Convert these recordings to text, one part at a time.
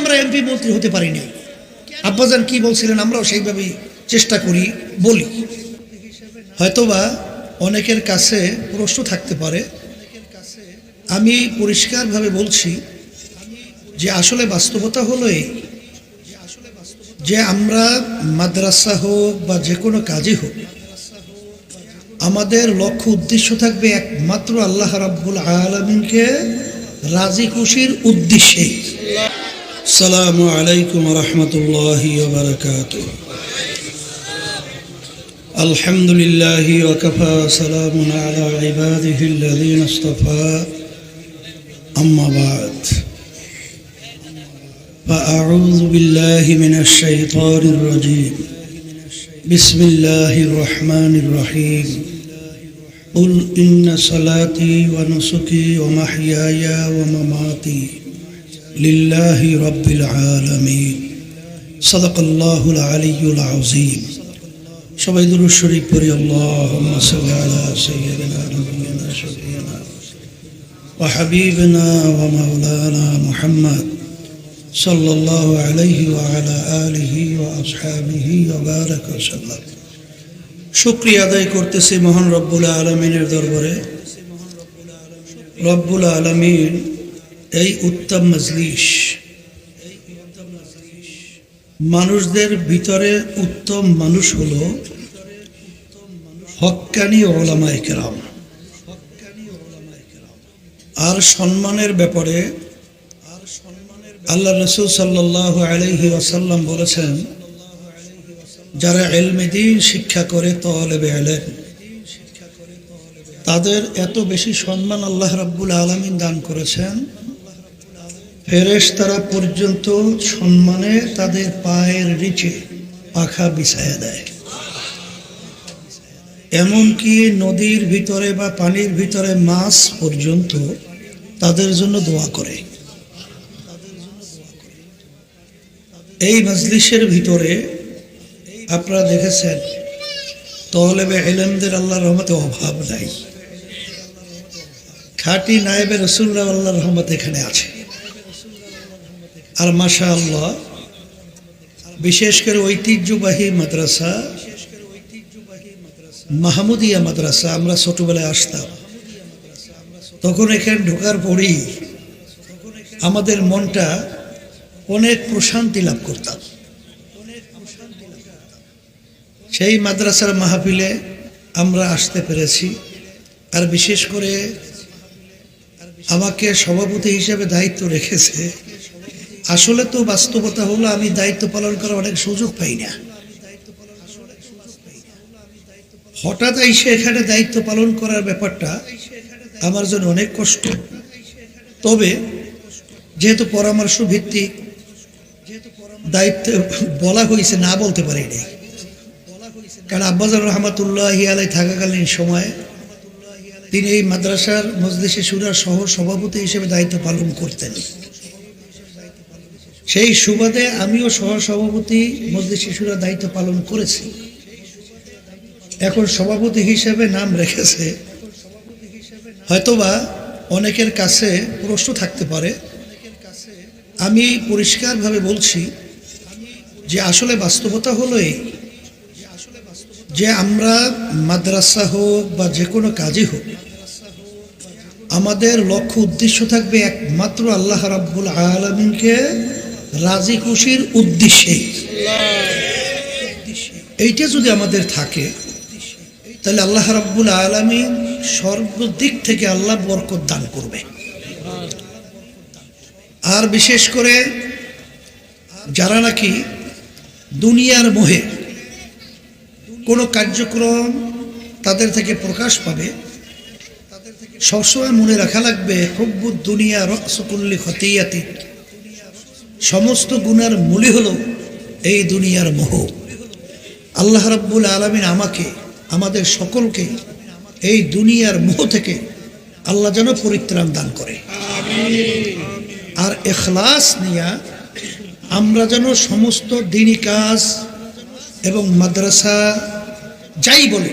আমরা এমপি মন্ত্রী হতে পারি না আব্বাজান কি বলছিলেন আমরাও সেইভাবেই চেষ্টা করি, বলি। হয়তোবা অনেকের কাছে প্রশ্ন থাকতে পারে। আমি পরিষ্কারভাবে বলছি যে আসলে বাস্তবতা হলো এই যে আমরা মাদ্রাসা হোক বা যে কোনো কাজই হোক, আমাদের লক্ষ্য উদ্দেশ্য থাকবে একমাত্র আল্লাহ রাব্বুল আলমিনকে রাজি খুশির السلام عليكم ورحمة الله وبركاته. الحمد لله وكفى سلام على عباده الذين اصطفى. أما بعد. فأعوذ بالله من الشيطان الرجيم. بسم الله الرحمن الرحيم. قل إن صلاتي ونسكي ومحياي ومماتي لله رب العالمين صدق الله العلي العظيم সবাই দুরুদ শরীফ পড়ি আল্লাহুম্মা সাল্লি আলা সাইয়্যিদিনা নাবিয়িনা শাফিনা ওয়া হাবিবিনা ওয়া মাওলানা মুহাম্মদ সাল্লাল্লাহু আলাইহি ওয়া আলা আলিহি ওয়া আসহাবিহি ওয়া বারাক ওয়া সাল্লাম শুকরিয়া আদায় করতেছি মহান রব্বুল আলমিনের দরবারে রব্বুল আলমিন এই উত্তম মজলিস মানুষদের ভিতরে উত্তম মানুষ হল হক্কানি ওলামায় কেরাম। আর সম্মানের ব্যাপারে আল্লাহ রসুল সাল্লাহ আলহি আসাল্লাম বলেছেন, যারা এলমেদিন শিক্ষা করে তলেবে এলেন তাদের এত বেশি সম্মান আল্লাহ রাব্বুল আলমিন দান করেছেন ফেরেশ তারা পর্যন্ত সম্মানে তাদের পায়ের নিচে পাখা বিছায়া দেয়। এমনকি নদীর ভিতরে বা পানির ভিতরে মাছ পর্যন্ত তাদের জন্য দোয়া করে। এই মজলিসের ভিতরে আপনারা দেখেছেন তহলেবে এলেমদের আল্লাহর রহমতে অভাব নাই। খাটি নায়েবে রসুল্লাহ আল্লাহ রহমত এখানে আছে। আর মাশা বিশেষ করে ঐতিহ্যবাহী মাদ্রাসা, মাহমুদিয়া মাদ্রাসা, আমরা ছোটবেলায় আসতাম। তখন এখানে ঢোকার পরেই আমাদের মনটা অনেক প্রশান্তি লাভ করতাম। সেই মাদ্রাসার মাহফিলে আমরা আসতে পেরেছি। আর বিশেষ করে আমাকে সভাপতি হিসেবে দায়িত্ব রেখেছে আসলে তো বাস্তবতা হলো আমি দায়িত্ব পালন করার অনেক সুযোগ পাই না। হঠাৎ এসে এখানে দায়িত্ব পালন করার ব্যাপারটা আমার জন্য অনেক কষ্ট। তবে যেহেতু পরামর্শ ভিত্তিক দায়িত্ব বলা হয়েছে, না বলতে পারি নাই। কারণ আব্বাজার রহমতুল্লাহ আলাই থাকাকালীন সময়ে তিনি এই মাদ্রাসার মজলিসে সুরার সহ সভাপতি হিসেবে দায়িত্ব পালন করতেন। সেই সুবাদে আমিও সহ সভাপতি মজলিস শিশুরা দায়িত্ব পালন করেছি। এখন সভাপতি হিসেবে নাম রেখেছে। হয়তোবা অনেকের কাছে প্রশ্ন থাকতে পারে। আমি পরিষ্কারভাবে বলছি যে আসলে বাস্তবতা হলো এই যে আমরা মাদ্রাসা হোক বা যে কোনো কাজই হোক, আমাদের লক্ষ্য উদ্দেশ্য থাকবে একমাত্র আল্লাহ রাব্বুল আলমিনকে রাজি খুশির উদ্দেশ্যে। এইটা যদি আমাদের থাকে, তাহলে আল্লাহ রাব্বুল আলমিন সর্বদিক থেকে আল্লাহ বরকত দান করবে। আর বিশেষ করে যারা নাকি দুনিয়ার মোহে কোনো কার্যক্রম তাদের থেকে প্রকাশ পাবে, সবসময় মনে রাখা লাগবে, হব্বুদ দুনিয়া রকসকুল্লি খতিয়াতি সমস্ত গুণার মূলই হলো এই দুনিয়ার মোহ। আল্লাহ রাব্বুল আলমিন আমাকে, আমাদের সকলকে এই দুনিয়ার মোহ থেকে আল্লাহ যেন পরিত্রাণ দান করে। আর এখলাস নিয়া আমরা যেন সমস্ত দিনী কাজ এবং মাদ্রাসা যাই বলে,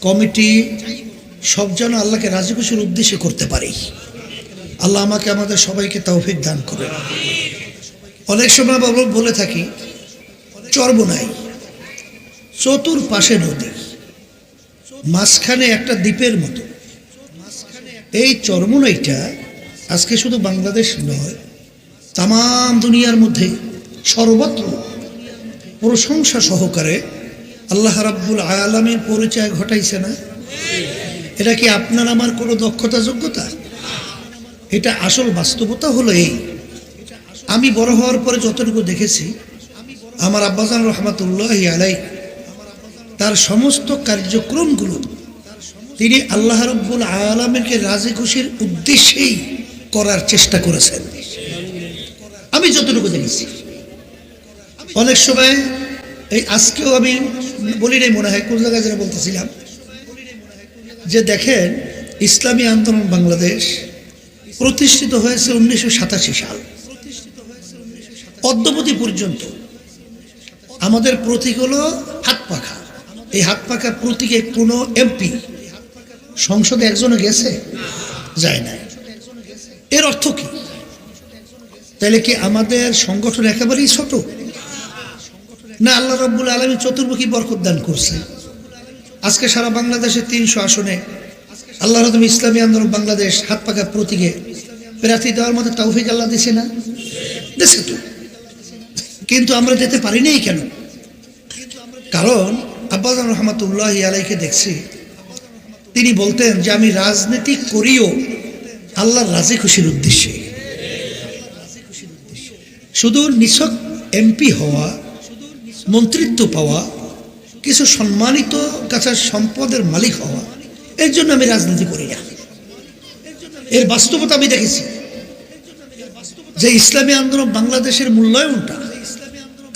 কমিটি সব যেন আল্লাহকে রাজি খুশির উদ্দেশ্যে করতে পারি। আল্লাহ আমাকে, আমাদের সবাইকে তৌফিক দান করে অনেক সময় বাবু বলে থাকি চর্বনাই চতুর্পাশে নদী। মাঝখানে একটা দ্বীপের মতো। এই চর্মনাইটা আজকে শুধু বাংলাদেশ নয় তাম দুনিয়ার মধ্যে সর্বত্র প্রশংসা সহকারে আল্লাহ রাব্বুল আলমের পরিচয় ঘটাইছে না? এটা কি আপনার আমার কোনো দক্ষতা যোগ্যতা? এটা আসল বাস্তবতা হলো এই। আমি বড় হওয়ার পরে যতটুকু দেখেছি, আমার আব্বাসান রহমাতুল্লাহ আলাই তার সমস্ত কার্যক্রমগুলো তিনি আল্লাহ রব্বুল আলমেরকে রাজি খুশির উদ্দেশ্যেই করার চেষ্টা করেছেন। আমি যতটুকু দেখেছি। অনেক সময় এই আজকেও আমি বলি নাই, মনে হয় কোন জায়গায় যেন বলতেছিলাম, যে দেখেন ইসলামী আন্দোলন বাংলাদেশ প্রতিষ্ঠিত হয়েছে উনিশশো সাতাশি সাল। অদ্যবধি পর্যন্ত। আমাদের প্রতীক হলো হাত পাখা। এই হাত পাখা প্রতীকে কোনো এমপি, সংসদে একজনে গেছে? যায় নাই। এর অর্থ কি? তাহলে কি আমাদের সংগঠন একেবারেই ছোট? না, আল্লাহ রব্বুল আলমী চতুর্মুখী বরকত দান করছে। আজকে সারা বাংলাদেশে তিনশো আসনে আল্লাহ রদম ইসলামী আন্দোলন বাংলাদেশ হাত পাকা প্রতীকে প্রার্থী দেওয়ার মতো তৌফিক আল্লাহ দিছে না? দিছে তো। কিন্তু আমরা যেতে পারি নাই কেন? কারণ আব্বাজান রহমতুল্লাহ আলাইকে দেখছি, তিনি বলতেন যে আমি রাজনীতি করিও আল্লাহর রাজি খুশির উদ্দেশ্যে। শুধু নিছক এমপি হওয়া, মন্ত্রিত্ব পাওয়া, কিছু সম্মানিত কাছার সম্পদের মালিক হওয়া, এর জন্য আমি রাজনীতি করি না। এর বাস্তবতা আমি দেখেছি। যে ইসলামী আন্দোলন বাংলাদেশের মূল্যায়নটা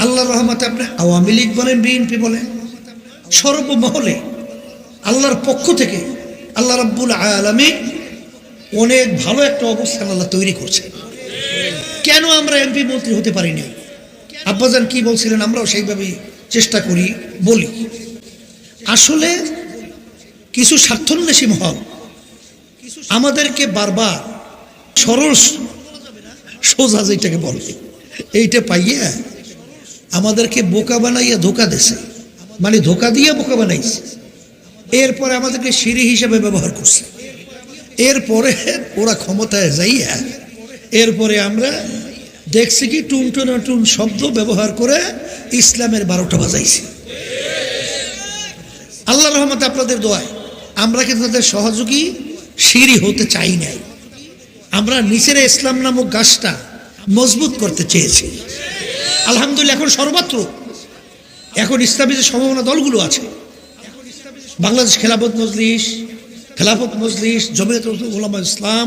আল্লাহ রহমতে আপনি আওয়ামী লীগ বলেন, বিএনপি বলেন, সর্বমহলে আল্লাহর পক্ষ থেকে আল্লাহ রব্বুল আলমী অনেক ভালো একটা অবস্থান আল্লাহ তৈরি করছে কেন আমরা এমপি মন্ত্রী হতে পারিনি? আব্বাজান কি বলছিলেন, আমরাও সেইভাবেই চেষ্টা করি, বলি। আসলে কিছু স্বার্থন্বেষী মহল আমাদেরকে বারবার সরল সোজা যেটাকে বলে, এইটা পাইয়া আমাদেরকে বোকা বানাইয়া ধোকা দেছে মানে ধোকা দিয়ে বোকা বানাইছে। এরপরে আমাদেরকে সিঁড়ি হিসাবে ব্যবহার করছে। এরপরে ওরা ক্ষমতায় যাইয়া, এরপরে আমরা দেখছি কি টুনটুন টুন শব্দ ব্যবহার করে ইসলামের বারোটা বাজাইছি। আল্লাহ রহমত আপনাদের দোয়ায়, আমরা কিন্তু তাদের সহযোগী, সিঁড়ি হতে চাই নাই। আমরা নিচের ইসলাম নামক গাছটা মজবুত করতে চেয়েছি। আলহামদুলিল্লাহ এখন সর্বত্র। এখন ইসলামী যে সম্ভাবনা দলগুলো আছে বাংলাদেশ খেলাফত মজলিস খেলাফত মজলিস জমিয়ত উলামা ইসলাম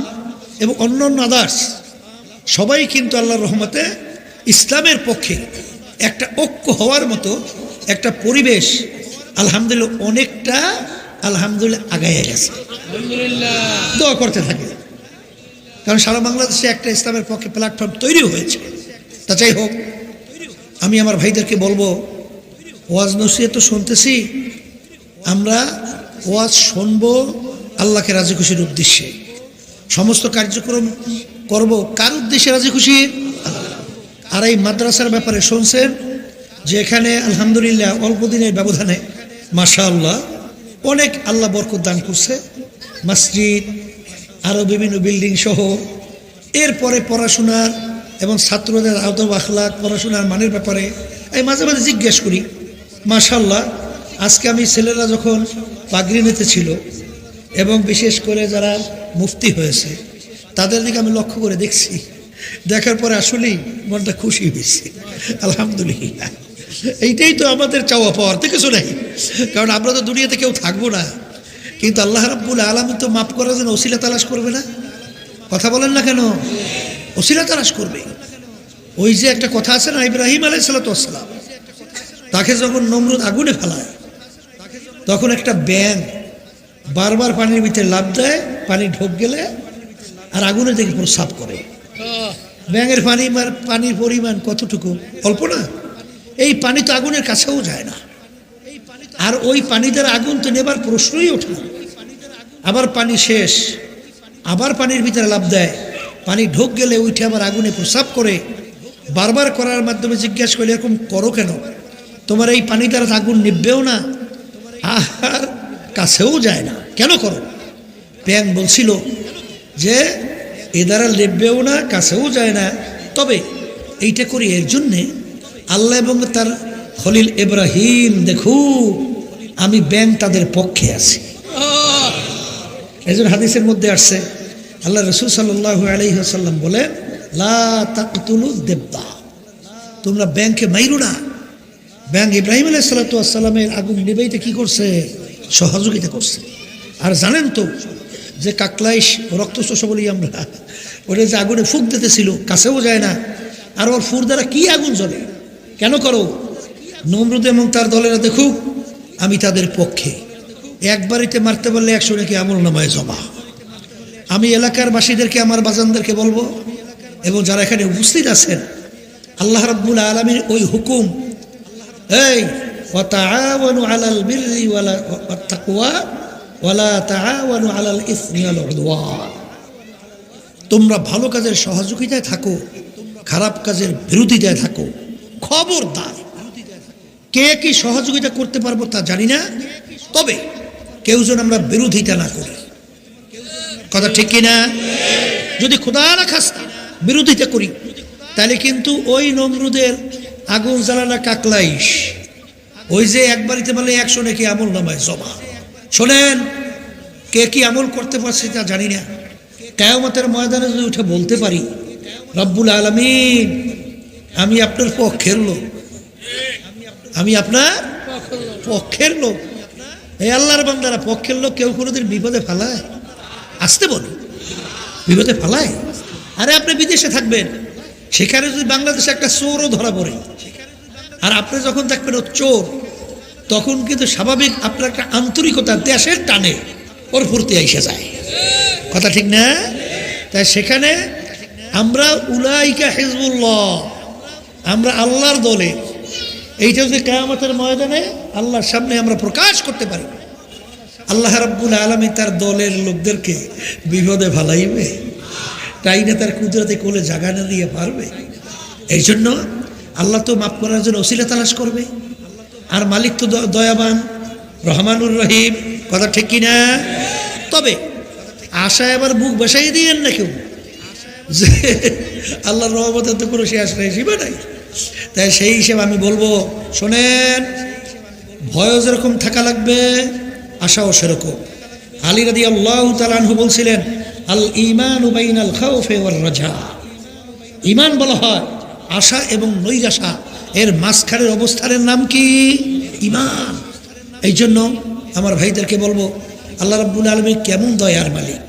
এবং অন্যান্য আদার্স সবাই কিন্তু আল্লাহর রহমতে ইসলামের পক্ষে একটা ঐক্য হওয়ার মতো একটা পরিবেশ আলহামদুলিল্লাহ অনেকটা আলহামদুলিল্লাহ আগাইয়া গেছে। দোয়া করতে থাকে। কারণ সারা বাংলাদেশে একটা ইসলামের পক্ষে প্ল্যাটফর্ম তৈরি হয়েছে। তা যাই হোক আমি আমার ভাইদেরকে বলব, ওয়াজ নসিয়ে তো শুনতেছি, আমরা ওয়াজ শুনব আল্লাহকে রাজি খুশির উদ্দেশ্যে। সমস্ত কার্যক্রম করব কার উদ্দেশ্যে রাজি খুশি? আর এই মাদ্রাসার ব্যাপারে শুনছেন যে এখানে আলহামদুলিল্লাহ অল্প দিনের ব্যবধানে মাশা আল্লাহ অনেক আল্লাহ বরকত দান করছে। মসজিদ আরও বিভিন্ন বিল্ডিং সহ, এরপরে পড়াশোনার এবং ছাত্রদের আদব আখলাক, পড়াশোনার মানের ব্যাপারে আমি মাঝে মাঝে জিজ্ঞেস করি মাশাল্লাহ আজকে আমি ছেলেরা যখন পাগড়ি নিতে ছিল এবং বিশেষ করে যারা মুফতি হয়েছে, তাদের দিকে আমি লক্ষ্য করে দেখছি, দেখার পরে আসলেই মনটা খুশি হয়েছে। আলহামদুলিল্লাহ। এইটাই তো আমাদের চাওয়া পাওয়ার, তো কিছু নেই। কারণ আমরা তো দুনিয়াতে কেউ থাকব না। কিন্তু আল্লাহ রাব্বুল আলমী তো মাফ করার জন্য ওসিলা তালাশ করবে না। কথা বলেন না কেন? ওসিলা তালাশ করবে। ওই যে একটা কথা আছে না, ইব্রাহিম আলাই সালাতাম তাকে যখন নমরুদ আগুনে ফেলায়, তখন একটা ব্যাং বারবার পানির ভিতরে লাভ দেয়, পানি ঢোক গেলে আর আগুনের দিকে প্রসাব করে। ব্যাঙের পানি পানির পরিমাণ কতটুকু? অল্প না? এই পানি তো আগুনের কাছেও যায় না। আর ওই পানি দ্বারা আগুন তো নেবার প্রশ্নই ওঠে আবার পানি শেষ, আবার পানির ভিতরে লাভ দেয়। পানি ঢোক গেলে উঠে আবার আগুনে প্রসাব করে বারবার করার মাধ্যমে জিজ্ঞাসা করলে এরকম করো কেন? তোমার এই পানি দ্বারা আগুন নিববেও না। আর কাছেও যায় না। কেন করো? ব্যাং বলছিল যে এ দ্বারা লেববেও না কাছেও যায় না। তবে এইটা করি এর জন্যে আল্লাহ এবং তার খলিল ইব্রাহিম দেখু আমি ব্যাং তাদের পক্ষে আছি। এজন হাদিসের মধ্যে আসছে আল্লাহ রসুল সাল্লাহ আলহিহাসাল্লাম বলে, লা তাকতুলু দেবদা তোমরা ব্যাংকে মাইরো না। ব্যাংক ইব্রাহিম আলাই সাল্লাতামের আগুন নিবাইতে কি করছে? সহযোগিতা করছে। আর জানেন তো যে কাকলাইশ রক্তশোষ বলি আমরা, ওটা যে আগুনে ফুক দিতেছিল, কাছেও যায় না। আর ওর ফুর দ্বারা কি আগুন জ্বলে? কেন করো? নমরুদ এবং তার দলেরা দেখুক, আমি তাদের পক্ষে। একবারিতে মারতে পারলে একশো নাকি আমল নামায় জমা আমি এলাকার বাসীদেরকে আমার বাজানদেরকে বলব, এবং যারা এখানে উপস্থিত আছেন, আল্লাহ রব্বুল আলমীর ওই হুকুম, এই তোমরা ভালো কাজের সহযোগিতায় থাকো, খারাপ কাজের বিরোধিতায় থাকো। খবরদার। কে কি সহযোগিতা করতে পারব তা জানি না, তবে কেউ যেন আমরা বিরোধিতা না করি। কথা ঠিক কিনা? যদি খোদা না খাস্তা, বিরোধিতা করি, তাহলে কিন্তু ওই নমরুদের আগুন জ্বালানা কাকলাইশ। ওই যে একবারিতে বলে একশো নাকি আমল নামায় জমা। শোনেন, কে কি আমল করতে পারছে তা জানি না। কেয়ামতের ময়দানে যদি উঠে বলতে পারি, রব্বুল আলমিন, আমি আপনার পক্ষের লোক। আমি আপনার পক্ষের লোক। এই আল্লাহর বান্দারা, পক্ষের লোক কেউ কোনোদিন বিপদে ফেলায়? আসতে বলি। বিপদে ফেলায় আরে আপনি বিদেশে থাকবেন। সেখানে যদি বাংলাদেশে একটা চোরও ধরা পড়ে, আর আপনি যখন থাকবেন ও চোর, তখন কিন্তু স্বাভাবিক আপনার একটা আন্তরিকতা দেশের টানে ওর ফুর্তি এসে যায়। কথা ঠিক না? তাই সেখানে আমরা উলাইকা হিজবুল্লাহ, আমরা আল্লাহর দলে, এইটা যদি কেয়ামতের ময়দানে আল্লাহর সামনে আমরা প্রকাশ করতে পারি আল্লাহ রাব্বুল আলমী তার দলের লোকদেরকে বিপদে ভালাইবে তাই না তার কুদরতে কোলে জাগা না দিয়ে পারবে। এই জন্য আল্লাহ তো মাফ করার জন্য অসিলা তালাশ করবে। আর মালিক তো দয়াবান, রহমানুর রহিম, কথা ঠিক কিনা? তবে আশা এবার বুক বসাই দিয়েন না কেউ। যে আল্লাহর রহমতের তো কোনো শেষ নেই, সীমা নাই। তাই সেই হিসেবে আমি বলব, শোনেন, ভয়ও যেরকম থাকা লাগবে আশাও সেরকম। আলী রাদি আল্লাহ বলছিলেন, আল ইমান উবাইন আল খাউফে ওয়ার রাজা। ইমান বলা হয় আশা এবং নৈরাশা। এর মাঝখানের অবস্থানের নাম কি? ইমান এই জন্য আমার ভাইদেরকে বলব, আল্লাহ রাব্বুল আলমী কেমন দয়ার মালিক।